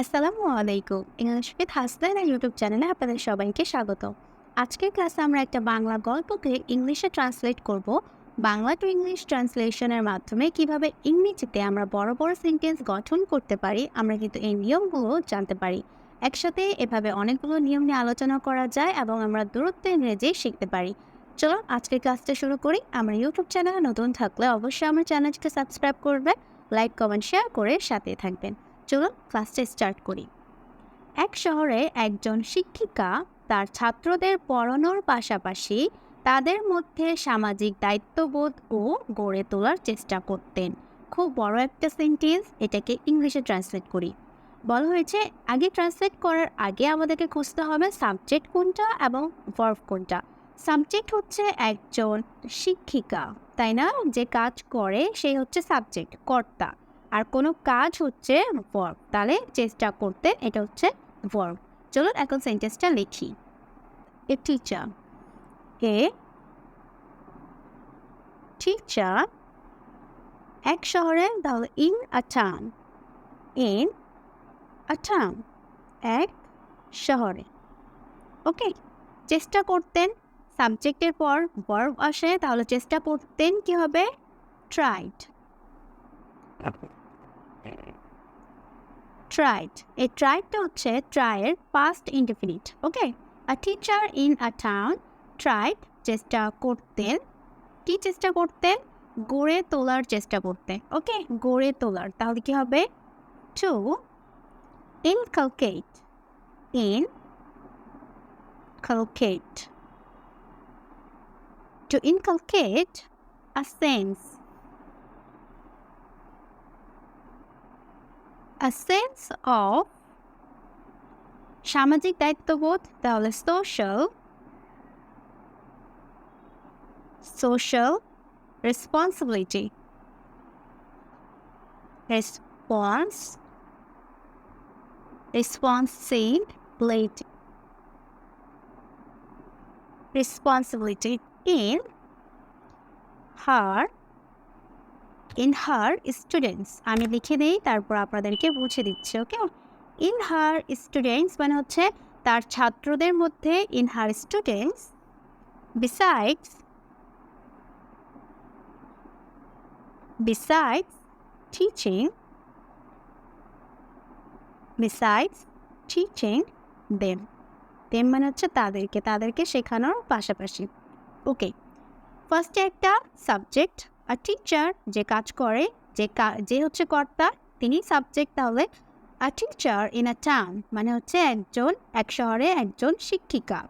আসসালামু আলাইকুম। English with Hasnaina YouTube চ্যানেলে আপনাদের সবাইকে স্বাগত আজকের ক্লাসে আমরা একটা বাংলা গল্পকে ইংলিশে ট্রান্সলেট করব। বাংলা টু ইংলিশ ট্রান্সলেশনের মাধ্যমে কীভাবে ইংরেজিতে আমরা বড় বড় সেন্টেন্স গঠন করতে পারি, আমরা কিন্তু এই নিয়মগুলো জানতে পারি। একসাথে এভাবে অনেকগুলো নিয়ম নিয়ে আলোচনা করা যায় এবং আমরা দূরত্ব ইংরেজি শিখতে পারি। চলো আজকের ক্লাসটা শুরু করি। আমার ইউটিউব চ্যানেলে নতুন থাকলে অবশ্যই আমার চ্যানেলটিকে সাবস্ক্রাইব করবে, লাইক, কমেন্ট, শেয়ার করে সাথে থাকবেন। চলুন ক্লাসটা স্টার্ট করি। এক শহরে একজন শিক্ষিকা তার ছাত্রদের পড়ানোর পাশাপাশি তাদের মধ্যে সামাজিক দায়িত্ববোধ ও গড়ে তোলার চেষ্টা করতেন। খুব বড় একটা সেন্টেন্স এটাকে ইংলিশে ট্রান্সলেট করি। বলা হয়েছে, আগে ট্রান্সলেট করার আগে আমাদেরকে খুঁজতে হবে সাবজেক্ট কোনটা এবং ভার্ভ কোনটা। সাবজেক্ট হচ্ছে একজন শিক্ষিকা, তাই না? যে কাজ করে সেই হচ্ছে সাবজেক্ট কর্তা। আর কোনো কাজ হচ্ছে ভার্ব তাহলে চেষ্টা করতে এটা হচ্ছে ভার্ব চলুন এখন সেন্টেন্সটা লিখি। এ টিচার এ টিচার এক শহরে, তাহলে in a town in a town এক শহরে। ওকে চেষ্টা করতেন। সাবজেক্টের পর ভার্ব আসে, তাহলে চেষ্টা করতেন কি হবে? ট্রাইড ট্রাইড এই ট্রাইডটা হচ্ছে ট্রায়ের past indefinite okay? A teacher in a town tried চেষ্টা করতেন কি চেষ্টা করতেন গড়ে তোলার চেষ্টা করতেন ওকে? গড়ে তোলার। তাহলে কি হবে? To inculcate in inculcate to inculcate a sense. a sense of সামাজিক দায়িত্ববোধ তাহলে social social responsibility response responsibility responsibility in her in her students আমি লিখে দিই, তারপর আপনাদেরকে বুঝে দিচ্ছি ওকে ইন হার স্টুডেন্টস মানে হচ্ছে তার ছাত্রদের মধ্যে in her students besides besides teaching besides teaching them them মানে হচ্ছে তাদেরকে তাদেরকে শেখানোর পাশাপাশি। ওকে ফার্স্টে একটা সাবজেক্ট আর টিচার যে কাজ করে, যে যে হচ্ছে কর্তা, তিনি সাবজেক্ট তাহলে a teacher in a town মানে হচ্ছে একজন, এক শহরে একজন শিক্ষিকা।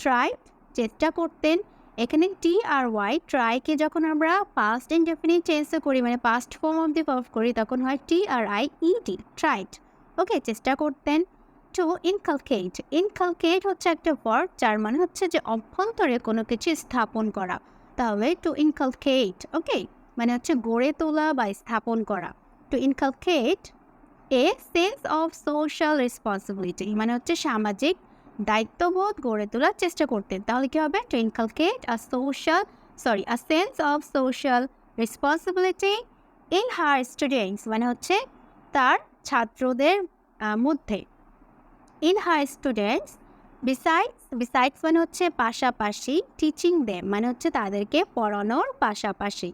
ট্রাই চেষ্টা করতেন। এখানে টি আর ওয়াই ট্রাইকে যখন আমরা পাস্ট ইনডেফিনিট চেঞ্জে করি মানে past form of the verb করি, তখন হয় টি আর আই ই টি ট্রাইড ওকে চেষ্টা করতেন। টু ইনকালকেট ইনকালকেট হচ্ছে একটা ওয়ার্ড যার মানে হচ্ছে যে অভ্যন্তরে কোনো কিছু স্থাপন করা। তাহলে টু ইনকালকেট ওকে মানে হচ্ছে গড়ে তোলা বা স্থাপন করা। To inculcate a sense of social responsibility মানে হচ্ছে সামাজিক দায়িত্ববোধ গড়ে তোলার চেষ্টা করতেন তাহলে কী হবে? To inculcate a social sorry a sense of social responsibility in her students মানে হচ্ছে তার ছাত্রদের মধ্যে। In her students besides besides মানে হচ্ছে পাশাপাশি টিচিং দেম মানে হচ্ছে তাদেরকে পড়ানোর পাশাপাশি।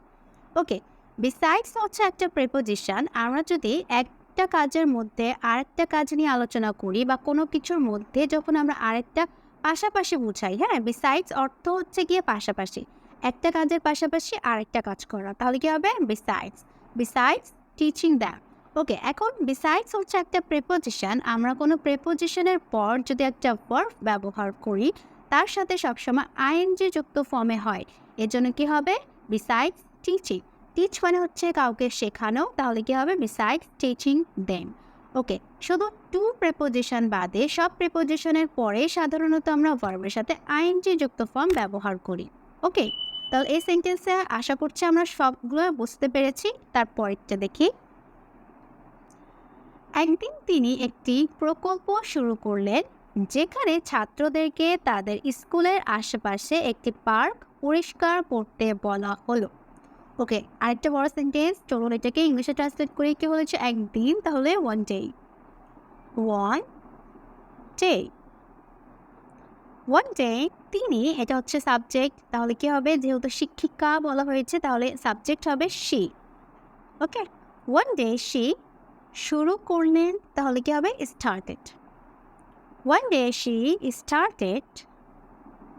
ওকে বিসাইডস হচ্ছে একটা প্রেপোজিশন আমরা যদি একটা কাজের মধ্যে আরেকটা কাজ নিয়ে আলোচনা করি বা কোনো কিছুর মধ্যে যখন আমরা আরেকটা পাশাপাশি বুঝাই হ্যাঁ? বিসাইডস অর্থ হচ্ছে গিয়ে পাশাপাশি। একটা কাজের পাশাপাশি আরেকটা কাজ করা, তাহলে কী হবে? Besides besides teaching them okay, এখন বিসাইডস হচ্ছে একটা প্রেপোজিশন আমরা কোনো প্রেপোজিশনের পর যদি একটা ভার্ব ব্যবহার করি, তার সাথে সবসময় আইএনজি যুক্ত ফর্মে হয়। এর জন্য কী হবে? বিসাইডস টিচিং টিচ মানে হচ্ছে কাউকে শেখানো, তাহলে কী হবে? বিসাইডস টিচিং দেম ওকে, শুধু টু প্রেপোজিশন বাদে সব প্রেপোজিশনের পরে সাধারণত আমরা ভার্বের সাথে আইএনজি যুক্ত ফর্ম ব্যবহার করি। ওকে, তাহলে এই সেন্টেন্সে আশা করছি আমরা সবগুলো বুঝতে পেরেছি। তারপরেরটা দেখি। একদিন তিনি একটি প্রকল্প শুরু করলেন, যেখানে ছাত্রদেরকে তাদের স্কুলের আশেপাশে একটি পার্ক পরিষ্কার করতে বলা হলো। ওকে, আরেকটা বড় সেন্টেন্স চলুন এটাকে ইংলিশে ট্রান্সলেট করে, কি বলেছে? একদিন, তাহলে one day one day one day তিনি, এটা হচ্ছে সাবজেক্ট তাহলে কি হবে? যেহেতু শিক্ষিকা বলা হয়েছে, তাহলে সাবজেক্ট হবে she okay one day she শুরু করলেন, তাহলে কি হবে? Started one day she started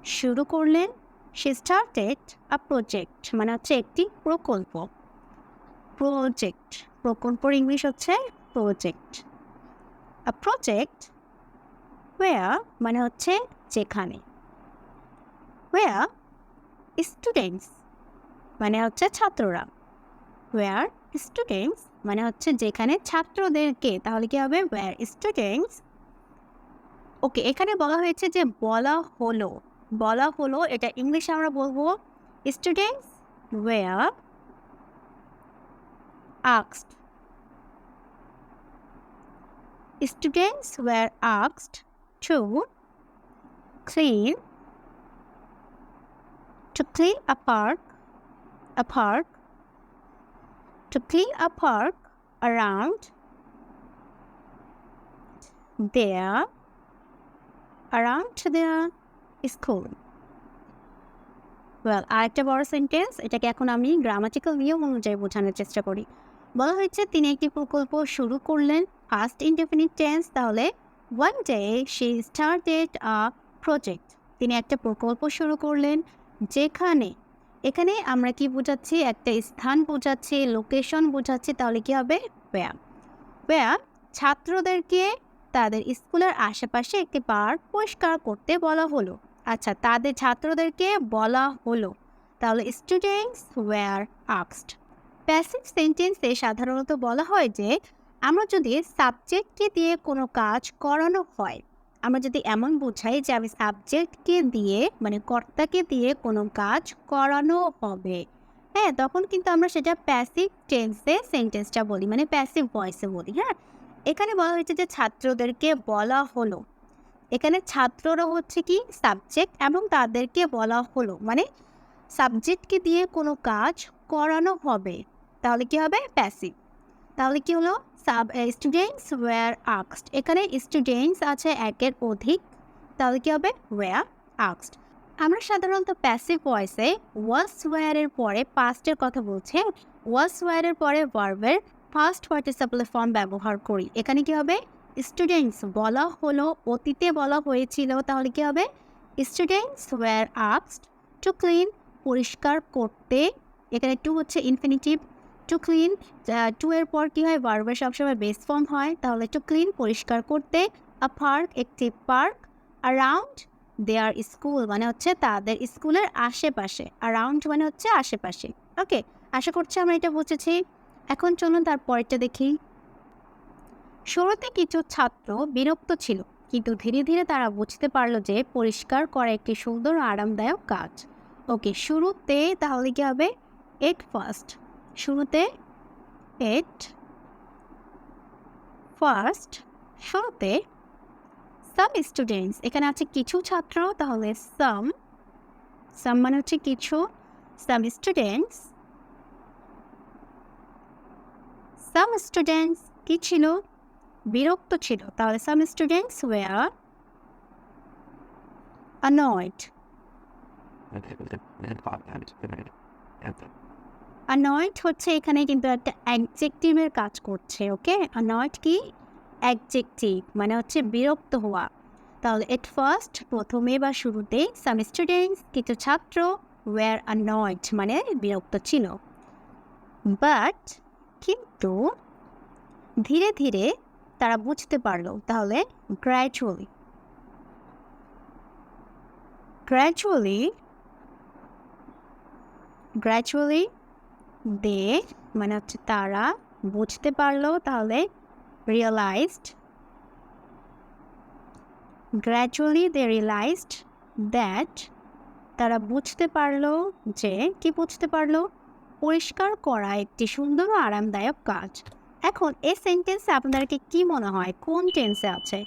শুরু করলেন সে স্টার্টেড আ প্রজেক্ট মানে হচ্ছে একটি প্রকল্প। প্রজেক্ট প্রকল্পর ইংলিশ হচ্ছে প্রজেক্ট আ প্রজেক্ট ওয়ার মানে হচ্ছে যেখানে। ওয়ার স্টুডেন্টস মানে হচ্ছে ছাত্ররা। ওয়ার স্টুডেন্টস মানে হচ্ছে যেখানে ছাত্রদেরকে, তাহলে কি হবে? ওয়ার স্টুডেন্টস ওকে এখানে বলা হয়েছে যে বলা হলো বলা হলো, এটা ইংলিশে আমরা বলব students were asked, students were asked to clean to clean a park a park to clean a park around their around their school. Well আরেকটা বড় সেন্টেন্স এটাকে এখন আমি গ্রামাটিক্যাল নিয়ম অনুযায়ী বোঝানোর চেষ্টা করি। বলা হয়েছে, তিনি একটি প্রকল্প শুরু করলেন ফার্স্ট ইনডেফিনিট টেন্স তাহলে one day she started a project তিনি একটা প্রকল্প শুরু করলেন, যেখানে এখানে আমরা কি বোঝাচ্ছি? একটা স্থান বোঝাচ্ছি লোকেশন বোঝাচ্ছি, তাহলে কি হবে? ব্যায়াম ব্যায়াম ছাত্রদেরকে তাদের স্কুলের আশেপাশে একটি পার্ক পরিষ্কার করতে বলা হলো। আচ্ছা তাদের ছাত্রদেরকে বলা হলো। তাহলে স্টুডেন্টস ওয়ার আক্সড প্যাসিভ সেন্টেন্সে সাধারণত বলা হয় যে, আমরা যদি সাবজেক্টকে দিয়ে কোনো কাজ করানো হয় আমরা যদি এমন বোঝাই যে আমি সাবজেক্টকে দিয়ে মানে কর্তাকে দিয়ে কোনো কাজ করানো হবে হ্যাঁ তখন কিন্তু আমরা সেটা প্যাসিভ টেন্সে সেন্টেন্সটা বলি মানে প্যাসিভ ভয়েসে বলি হ্যাঁ? এখানে বলা হয়েছে যে ছাত্রদেরকে বলা হলো। এখানে ছাত্ররা হচ্ছে কি? সাবজেক্ট এবং তাদেরকে বলা হলো মানে সাবজেক্টকে দিয়ে কোনো কাজ করানো হবে, তাহলে কি হবে? প্যাসিভ তাহলে কি হলো? সাব স্টুডেন্টস ওয়্যার আক্সড এখানে স্টুডেন্টস আছে একের অধিক, তাহলে কি হবে? ওয়্যার আক্সড আমরা সাধারণত প্যাসিভ ভয়েসে ওয়াস ওয়্যারের পরে পাস্টের কথা বলছে। ওয়াস ওয়্যারের পরে ভার্বের ফার্স্ট পার্টিসিপেল ফর্ম ব্যবহার করি। এখানে কি হবে? স্টুডেন্টস বলা হলো, অতীতে বলা হয়েছিল, তাহলে কি হবে? স্টুডেন্টস ওয়্যার আক্সড টু ক্লিন পরিষ্কার করতে। এখানে টু হচ্ছে ইনফিনিটিভ টু ক্লিন টু এর পর কী হয়? ভার্বের সবসময় বেস ফর্ম হয়। তাহলে টু ক্লিন পরিষ্কার করতে আ পার্ক একটি পার্ক অ্যারাউন্ড দেয়ার স্কুল মানে হচ্ছে তাদের স্কুলের আশেপাশে। অ্যারাউন্ড মানে হচ্ছে আশেপাশে। ওকে আশা করছি আমরা এটা বুঝেছি। এখন চলুন তার পরেরটা দেখি। শুরুতে কিছু ছাত্র বিরক্ত ছিল, কিন্তু ধীরে ধীরে তারা বুঝতে পারল যে পরিষ্কার করা একটি সুন্দর, আরামদায়ক কাজ। ওকে শুরুতে তাহলে কি হবে? এট ফার্স্ট শুরুতে এট ফার্স্ট শুরুতে সাম স্টুডেন্টস এখানে আছে কিছু ছাত্র তাহলে সাম সাম মানে হচ্ছে কিছু সাম স্টুডেন্টস সাম স্টুডেন্টস কি ছিল বিরক্ত ছিল তাহলে some students were annoyed annoyed হচ্ছে এখানে কিন্তু একটা অ্যাডজেক্টিভের কাজ করছে ওকে annoyed কি? অ্যাডজেক্টিভ মানে হচ্ছে বিরক্ত হওয়া। তাহলে এট ফার্স্ট প্রথমে বা শুরুতে সাম স্টুডেন্টস কিছু ছাত্র ওয়ার annoyed মানে বিরক্ত ছিল। বাট কিন্তু ধীরে ধীরে তারা বুঝতে পারল, তাহলে গ্র্যাজুয়ালি গ্র্যাজুয়ালি গ্র্যাজুয়ালি দে মানে হচ্ছে তারা বুঝতে পারল, তাহলে realised gradually they realised that তারা বুঝতে পারল যে, কি বুঝতে পারল? পরিষ্কার করা একটি সুন্দর ও আরামদায়ক কাজ। এখন এই সেন্টেন্সে আপনাদেরকে কি মনে হয়? কোন টেন্সে আছে?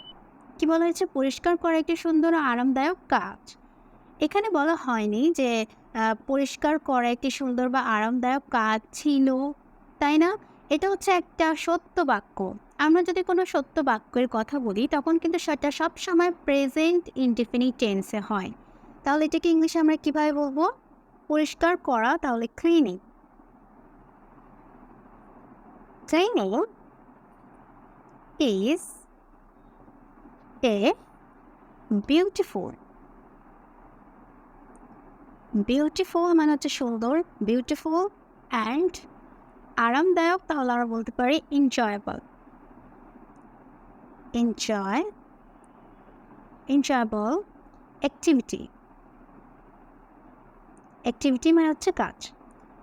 কি বলা হয়েছে? পরিষ্কার করা একটি সুন্দর ও আরামদায়ক কাজ। এখানে বলা হয়নি যে পরিষ্কার করা একটি সুন্দর বা আরামদায়ক কাজ ছিল, তাই না? এটা হচ্ছে একটা সত্য বাক্য। আমরা যদি কোনো সত্য বাক্যের কথা বলি, তখন কিন্তু সেটা সবসময় প্রেজেন্ট ইনডিফিনিট টেন্সে হয়। তাহলে এটাকে ইংলিশে আমরা কীভাবে বলব? পরিষ্কার করা, তাহলে cleaning cleaning is a beautiful beautiful মানে হচ্ছে সুন্দর বিউটিফুল অ্যান্ড আরামদায়ক, তাহলে আমরা বলতে পারি enjoyable enjoy enjoyable activity activity মানে হচ্ছে কাজ।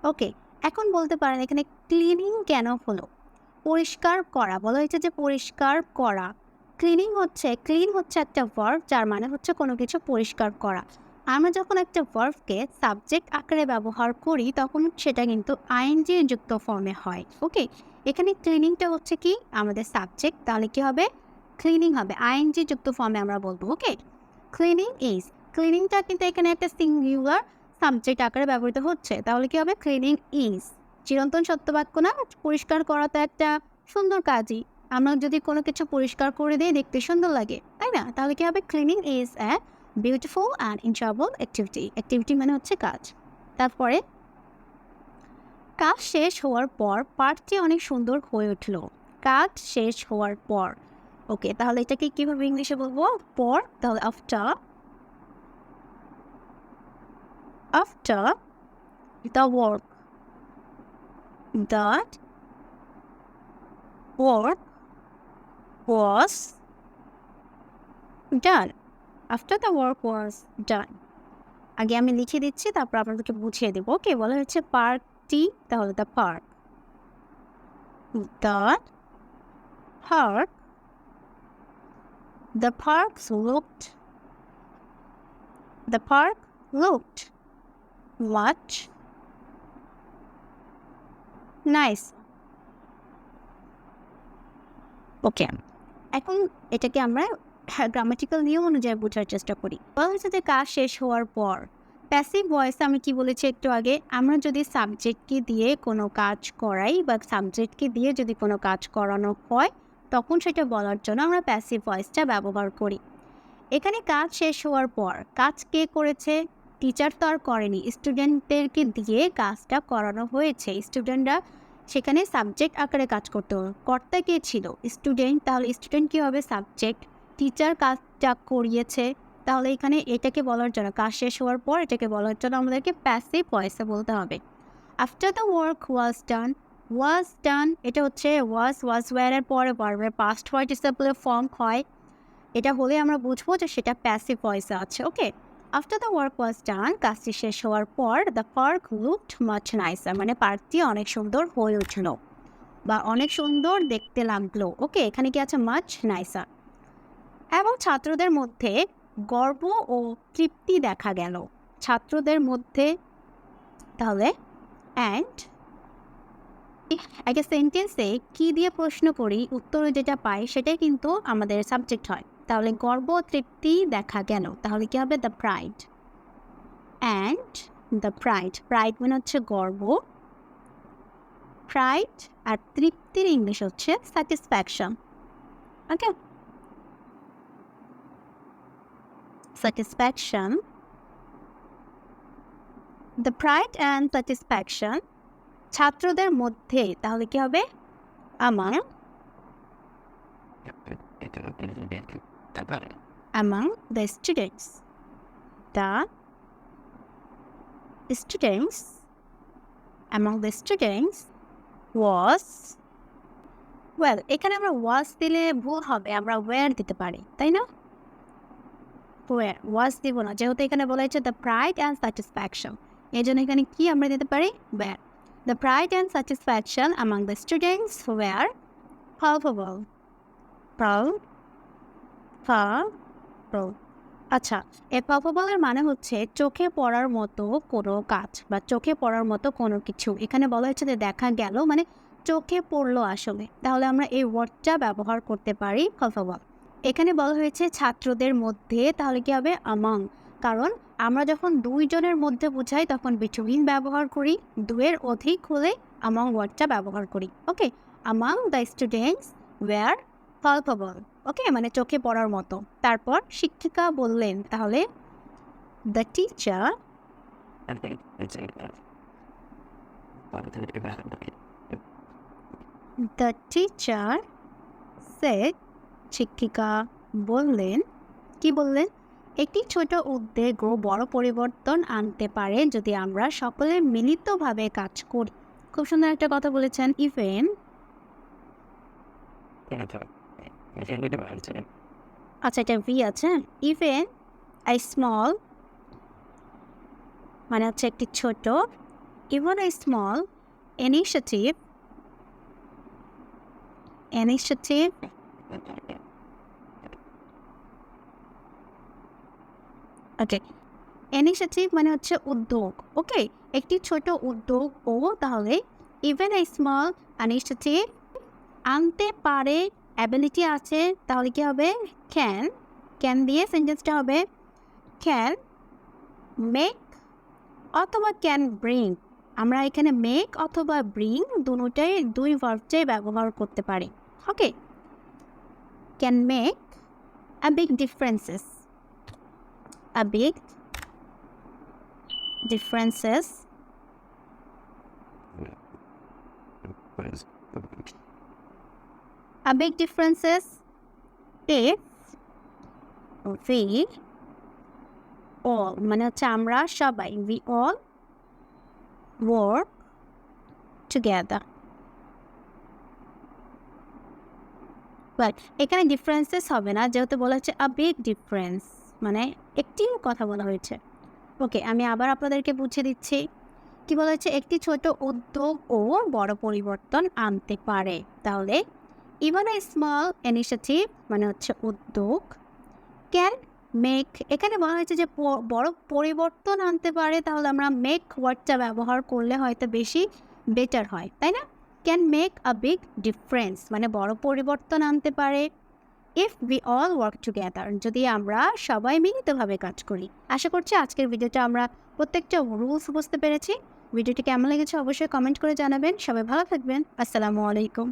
ওকে এখন বলতে পারেন এখানে ক্লিনিং কেন হলো? পরিষ্কার করা, বলা হয়েছে যে পরিষ্কার করা। ক্লিনিং হচ্ছে ক্লিন হচ্ছে একটা ভার্ব যার মানে হচ্ছে কোনো কিছু পরিষ্কার করা। আমরা যখন একটা ভার্বকে সাবজেক্ট আকারে ব্যবহার করি, তখন সেটা কিন্তু আইএনজি যুক্ত ফর্মে হয় ওকে এখানে ক্লিনিংটা হচ্ছে কি? আমাদের সাবজেক্ট তাহলে কি হবে? ক্লিনিং হবে আইএনজি যুক্ত ফর্মে আমরা বলব ওকে ক্লিনিং ইজ ক্লিনিংটা কিন্তু এখানে একটা সিঙ্গুলার সাবজেক্ট আকারে ব্যবহৃত হচ্ছে, তাহলে কি হবে? ক্লিনিং ইজ চিরন্তন সত্যবাক্য না, পরিষ্কার করা তো একটা সুন্দর কাজই, আমরা যদি কোনো কিছু পরিষ্কার করে দিই, দেখতে সুন্দর লাগে, তাই না? তাহলে কি হবে? Cleaning is a beautiful and enjoyable activity activity মানে হচ্ছে কাজ। তারপরে, কাজ শেষ হওয়ার পর পার্কটি অনেক সুন্দর হয়ে উঠল। কাজ শেষ হওয়ার পর। ওকে তাহলে এটাকে কীভাবে ইংলিশে বলব? পর, তাহলে after after the work that work was done after the work was done, আগে আমি লিখে দিচ্ছি, তারপর আপনাদেরকে বুঝিয়ে দেবো। ওকে বলা হচ্ছে পার্কটি, তাহলে the park the park the park looked the park looked much nice okay এখন এটাকে আমরা গ্রামাটিক্যাল নিয়ম অনুযায়ী বোঝার চেষ্টা করি। বলা যে কাজ শেষ হওয়ার পর প্যাসিভ ভয়েসে আমি কি বলেছি একটু আগে? আমরা যদি সাবজেক্টকে দিয়ে কোনো কাজ করাই বা সাবজেক্টকে দিয়ে যদি কোনো কাজ করানো হয়, তখন সেটা বলার জন্য আমরা প্যাসিভ ভয়েসটা ব্যবহার করি। এখানে কাজ শেষ হওয়ার পর, কাজ কে করেছে? টিচার তো আর করেনি। স্টুডেন্টদেরকে দিয়ে কাজটা করানো হয়েছে। স্টুডেন্টরা সেখানে সাবজেক্ট আকারে কাজ করতে। হবে কর্তা কে ছিল? স্টুডেন্ট তাহলে স্টুডেন্ট কী হবে? সাবজেক্ট টিচার কাজটা করিয়েছে, তাহলে এখানে এটাকে বলার জন্য, কাজ শেষ হওয়ার পর এটাকে বলার জন্য আমাদেরকে প্যাসিভ ভয়েসে বলতে হবে। After the work was done was done এটা হচ্ছে ওয়াজ ওয়াজ ওয়ারের পরে বারবার পাস্ট পার্টিসিপেলের ফর্ম হয়। এটা হলে আমরা বুঝব যে সেটা প্যাসিভ ভয়েসে আছে okay after the work was done কাজটি শেষ হওয়ার পর the park looked much nicer মানে পার্কটি অনেক সুন্দর হয়ে উঠল বা অনেক সুন্দর দেখতে লাগল ওকে এখানে কি আছে? মাচ নাইসার এবং ছাত্রদের মধ্যে গর্ব ও তৃপ্তি দেখা গেল। ছাত্রদের মধ্যে তাহলে অ্যান্ড একটা সেন্টেন্সে কী দিয়ে প্রশ্ন করি, উত্তরে যেটা পাই সেটাই কিন্তু আমাদের সাবজেক্ট হয়। তাহলে গর্ব তৃপ্তি দেখা গেল। তাহলে কি হবে? The pride and the pride pride মানে হচ্ছে গর্ব। প্রাইড আর তৃপ্তির ইংলিশ হচ্ছে satisfaction okay satisfaction the pride and satisfaction ছাত্রদের মধ্যে, তাহলে কি হবে? আমার among the students. The students. Among the students was, well, এখানে আমরা was দিলে ভুল হবে, আমরা where দিতে পারি, তাই না? Where was দিব না। যেহেতু এখানে বলা হয়েছে দ্য প্রাইড অ্যান্ড স্যাটিসফ্যাকশন এই জন্য এখানে কি আমরা দিতে পারি? Where. The pride and satisfaction among the students were palpable. Proud আচ্ছা এ পাবলের মানে হচ্ছে চোখে পড়ার মতো কোনো কাজ বা চোখে পড়ার মতো কোনো কিছু। এখানে বলা হচ্ছে যে দেখা গেল মানে চোখে পড়ল আসলে। তাহলে আমরা এই ওয়ার্ডটা ব্যবহার করতে পারি পাবল এখানে বলা হয়েছে ছাত্রদের মধ্যে তাহলে কি হবে আমাং কারণ আমরা যখন দুইজনের মধ্যে বোঝাই, তখন বিটুইন ব্যবহার করি দুয়ের অধিক হলে among ওয়ার্ডটা ব্যবহার করি। Okay among the students were palpable okay মানে চোখে পড়ার মতো। তারপর শিক্ষিকা বললেন, তাহলে the teacher the teacher said শিক্ষিকা বললেন, কি বললেন? একটি ছোট উদ্যোগও বড় পরিবর্তন আনতে পারে যদি আমরা সকলে মিলিতভাবে কাজ করি। খুব সুন্দর একটা কথা বলেছেন ইভেন আচ্ছা এটা ভি আছে। ইভেন আই স্মল মানে হচ্ছে একটি ছোট, even I small initiative initiative okay initiative মানে হচ্ছে উদ্যোগ ওকে একটি ছোট উদ্যোগ ও তাহলে ইভেন এ স্মল ইনিশিয়েটিভ আনতে পারে অ্যাবিলিটি আছে, তাহলে কি হবে? ক্যান ক্যান দিয়ে সেন্টেন্সটা হবে ক্যান মেক অথবা ক্যান ব্রিং আমরা এখানে মেক অথবা ব্রিং দুটোটাই দুই ভার্বটাই ব্যবহার করতে পারি okay can make a big differences a big differences a big differences if we all মানে হচ্ছে আমরা সবাই we all work together but এখানে ডিফারেন্সেস হবে না যেহেতু বলা হচ্ছে আ বিগ ডিফারেন্স মানে একটি কথা বলা হয়েছে। ওকে, আমি আবার আপনাদেরকে বুঝিয়ে দিচ্ছি। কি বলা হয়েছে? একটি ছোট উদ্যোগ ও বড় পরিবর্তন আনতে পারে। তাহলে ইভেন এ স্মল ইনিশিয়েটিভ মানে হচ্ছে উদ্যোগ ক্যান মেক এখানে বলা হয়েছে যে বড় পরিবর্তন আনতে পারে, তাহলে আমরা মেক ওয়ার্ডটা ব্যবহার করলে হয়তো বেশি বেটার হয়, তাই না? Can make a big difference মানে বড় পরিবর্তন আনতে পারে। If we all work together যদি আমরা সবাই মিলিতভাবে কাজ করি, আশা করছি আজকের ভিডিওটা আমরা প্রত্যেকটা রুলস বুঝতে পেরেছি। ভিডিওটি কেমন লেগেছে অবশ্যই কমেন্ট করে জানাবেন। সবাই ভালো থাকবেন। আসসালামু আলাইকুম।